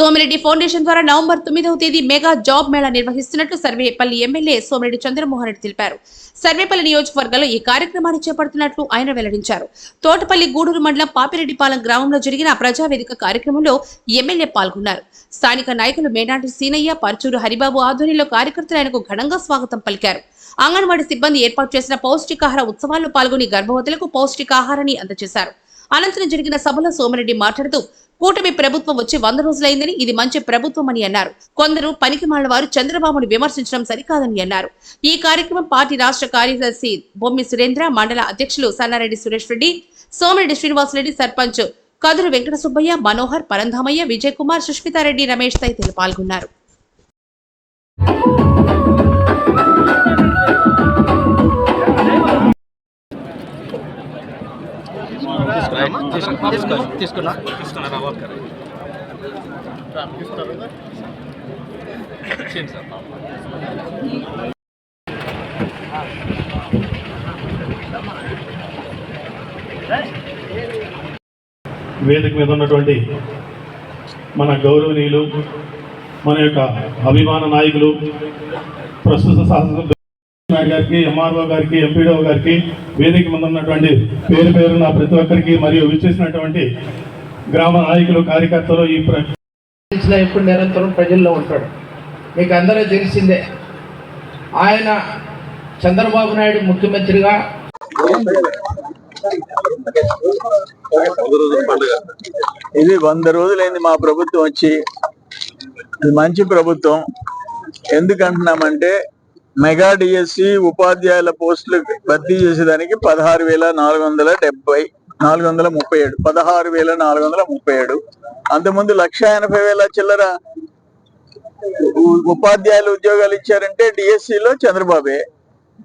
Somireddy foundation ద్వారా November తొమ్మిదవ తేదీ మెగా జాబ్ మేళా నిర్వహిస్తున్నట్లు సర్వేపల్లి ఎమ్మెల్యే సోమిరెడ్డి చంద్రమోహన్ రెడ్డి తెలిపారు. సర్వేపల్లి నియోజకవర్గంలో ఈ కార్యక్రమాన్ని చేపడుతున్నట్లు ఆయన వెల్లడించారు. తోటపల్లి గూడూరు మండలం పాపిరెడ్డిపాలెం గ్రామంలో జరిగిన ప్రజావేదిక కార్యక్రమంలో ఎమ్మెల్యే పాల్గొన్నారు. స్థానిక నాయకులు మేనాటి సీనయ్య పర్చూరు హరిబాబు ఆధ్వర్యంలో కార్యకర్తలు ఆయనకు ఘనంగా స్వాగతం పలికారు. అంగన్వాడీ సిబ్బంది ఏర్పాటు చేసిన పౌష్టికాహార ఉత్సవాల్లో పాల్గొని గర్భవతులకు పౌష్టికాహారాన్ని అందజేశారు. అనంతరం జరిగిన సభలో సోమిరెడ్డి మాట్లాడుతూ కూటమి ప్రభుత్వం వచ్చి వంద రోజులైందని ఇది మంచి ప్రభుత్వం అని అన్నారు. కొందరు పనికి వారు చంద్రబాబును విమర్శించడం సరికాదని అన్నారు. ఈ కార్యక్రమం పార్టీ రాష్ట్ర కార్యదర్శి బొమ్మి సురేంద్ర మండల అధ్యక్షులు సన్నారెడ్డి సురేష్ రెడ్డి సోమిరెడ్డి శ్రీనివాసరెడ్డి సర్పంచ్ కదురు వెంకట సుబ్బయ్య మనోహర్ పరంధామయ్య విజయ్ కుమార్ సుష్మితారెడ్డి రమేష్ తదితరులు పాల్గొన్నారు. తీసుకున్నా. వేదిక మీద ఉన్నటువంటి మన గౌరవనీయులు మన యొక్క అభిమాన నాయకులు ప్రస్తుత శాసనసభ్యులు గారికి ఎంఆర్ఓ గారికి ఎంపీడో గారికి వేదిక మీద ఉన్నటువంటి పేరు పేరున ప్రతి ఒక్కరికి మరియు విచ్చేసినటువంటి గ్రామ నాయకులు కార్యకర్తలు ఈ ప్ర ఎప్పుడు నిరంతరం ప్రజల్లో ఉంటాడు. మీకు అందరూ తెలిసిందే ఆయన చంద్రబాబు నాయుడు ముఖ్యమంత్రిగా ఇది వంద రోజులైంది మా ప్రభుత్వం వచ్చి. ఇది మంచి ప్రభుత్వం. ఎందుకంటున్నామంటే మెగా డిఎస్సి ఉపాధ్యాయుల పోస్టులు భర్తీ చేసేదానికి పదహారు వేల నాలుగు వందల డెబ్బై నాలుగు వందల ముప్పై ఏడు పదహారు వేల నాలుగు వందల ముప్పై ఏడు. అంతకుముందు లక్ష ఎనభై వేల చిల్లర ఉపాధ్యాయుల ఉపాధ్యాయులు ఉద్యోగాలు ఇచ్చారంటే డిఎస్సి లో చంద్రబాబే.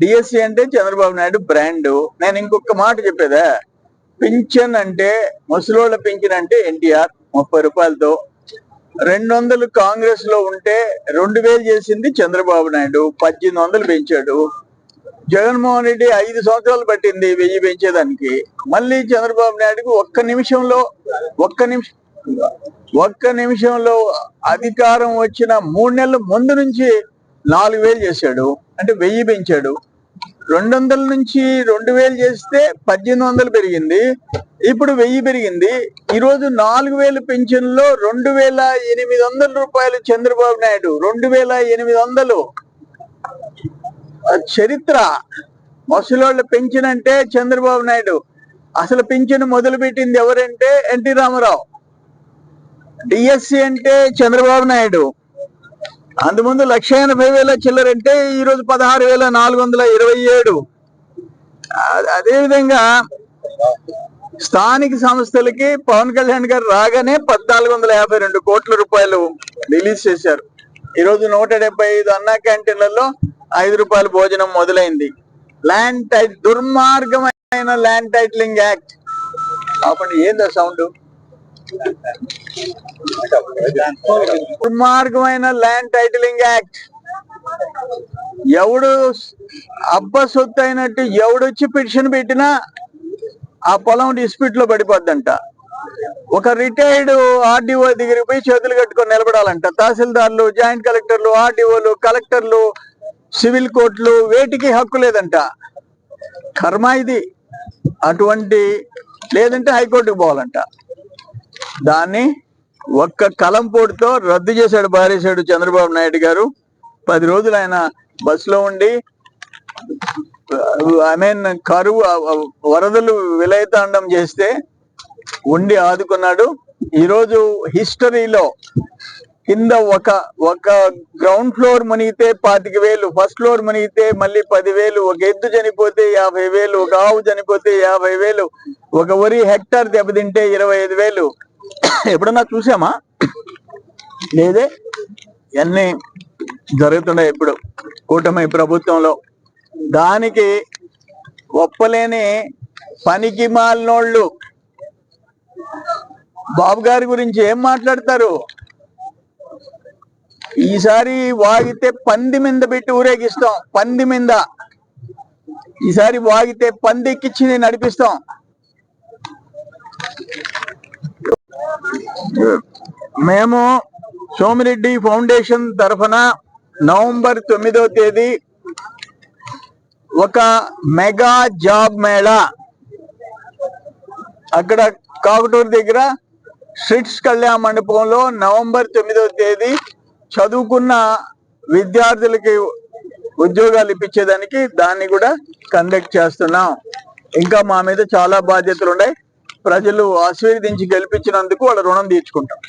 డిఎస్సి అంటే చంద్రబాబు నాయుడు బ్రాండ్. నేను ఇంకొక మాట చెప్పేదా? పింఛన్ అంటే ముసలోళ్ళ పింఛన్ అంటే ఎన్టీఆర్ ముప్పై రూపాయలతో. రెండు వందలు కాంగ్రెస్లో ఉంటే రెండు వేలు చేసింది చంద్రబాబు నాయుడు పద్దెనిమిది వందలు పెంచాడు. జగన్మోహన్ రెడ్డి ఐదు సంవత్సరాలు పట్టింది వెయ్యి పెంచేదానికి. మళ్ళీ చంద్రబాబు నాయుడుకి ఒక్క నిమిషంలో ఒక్క నిమిషం ఒక్క నిమిషంలో అధికారం వచ్చిన మూడు నెలల ముందు నుంచి నాలుగు వేలు చేశాడు. అంటే వెయ్యి పెంచాడు. రెండు వందల నుంచి రెండు వేలు చేస్తే పద్దెనిమిది వందలు పెరిగింది. ఇప్పుడు వెయ్యి పెరిగింది. ఈరోజు నాలుగు వేలు పెన్షన్లో రెండు వేల ఎనిమిది వందల రూపాయలు చంద్రబాబు నాయుడు. రెండు వేల ఎనిమిది వందలు. చరిత్ర. ముసలోళ్ళ పెన్షన్ అంటే చంద్రబాబు నాయుడు. అసలు పెన్షన్ మొదలు పెట్టింది ఎవరంటే ఎన్టీ రామారావు. డిఎస్సి అంటే చంద్రబాబు నాయుడు. అంతకుముందు లక్ష ఎనభై వేల చిల్లర అంటే ఈరోజు పదహారు వేల నాలుగు వందల ఇరవై ఏడు. అదేవిధంగా స్థానిక సంస్థలకి పవన్ కళ్యాణ్ గారు రాగానే పద్నాలుగు వందల యాభై రెండు కోట్ల రూపాయలు రిలీజ్ చేశారు. ఈరోజు నూట డెబ్బై ఐదు అన్నా క్యాంటీన్లలో ఐదు రూపాయల భోజనం మొదలైంది. ల్యాండ్ టైట్ దుర్మార్గమైన ల్యాండ్ టైటిలింగ్ యాక్ట్. అప్పుడు ఏందా సౌండ్? దుర్మార్గమైన ల్యాండ్ టైటిలింగ్ యాక్ట్. ఎవడు అబ్బ సొత్తు అయినట్టు ఎవడొచ్చి పిటిషన్ పెట్టినా ఆ పొలం డిస్ప్యూట్లో పడిపోద్దంట. ఒక రిటైర్డ్ ఆర్డీఓ దగ్గరికి పోయి చేతులు కట్టుకొని నిలబడాలంట. తహసీల్దార్లు జాయింట్ కలెక్టర్లు ఆర్డీఓలు కలెక్టర్లు సివిల్ కోర్టులు వేటికి హక్కు లేదంట. కర్మ ఇది. అటువంటి లేదంటే హైకోర్టుకు పోవాలంట. దాన్ని ఒక్క కలంపోటుతో రద్దు చేశాడు బారేశాడు చంద్రబాబు నాయుడు గారు. పది రోజులు ఆయన బస్సులో ఉండి ఐ మీన్ కరువు వరదలు విలయతాండం చేస్తే ఉండి ఆదుకున్నాడు. ఈరోజు హిస్టరీలో కింద ఒక ఒక గ్రౌండ్ ఫ్లోర్ మునిగితే పాతిక వేలు ఫస్ట్ ఫ్లోర్ మునిగితే మళ్ళీ పదివేలు ఒక ఎద్దు చనిపోతే యాభై వేలు ఒక ఆవు చనిపోతే యాభై వేలు ఒక వరి హెక్టార్ దెబ్బతింటే ఇరవై ఐదు వేలు. ఎప్పుడన్నా చూసామా? లేదే ఇవన్నీ జరుగుతున్నాయి ఇప్పుడు కూటమి ప్రభుత్వంలో. దానికి ఒప్పలేని పనికి మాలినోళ్ళు. బాబు గారి గురించి ఏం మాట్లాడతారు? ఈసారి వాగితే పంది మీద పెట్టి ఊరేగిస్తాం పంది మీద. ఈసారి వాగితే పంది ఎక్కిచ్చింది నడిపిస్తాం. మేము సోమిరెడ్డి ఫౌండేషన్ తరఫున నవంబర్ తొమ్మిదో తేదీ ఒక మెగా జాబ్ మేళా అక్కడ కాకుటూరు దగ్గర స్ట్రిట్స్ కళ్యాణ మండపంలో నవంబర్ తొమ్మిదవ తేదీ చదువుకున్న విద్యార్థులకి ఉద్యోగాలు ఇప్పించేదానికి దాన్ని కూడా కండక్ట్ చేస్తున్నాం. ఇంకా మా మీద చాలా బాధ్యతలు ఉన్నాయి ప్రజలు ఆశీర్వదించి గెలిపించినందుకు వాళ్ళ రుణం తీర్చుకుంటాం.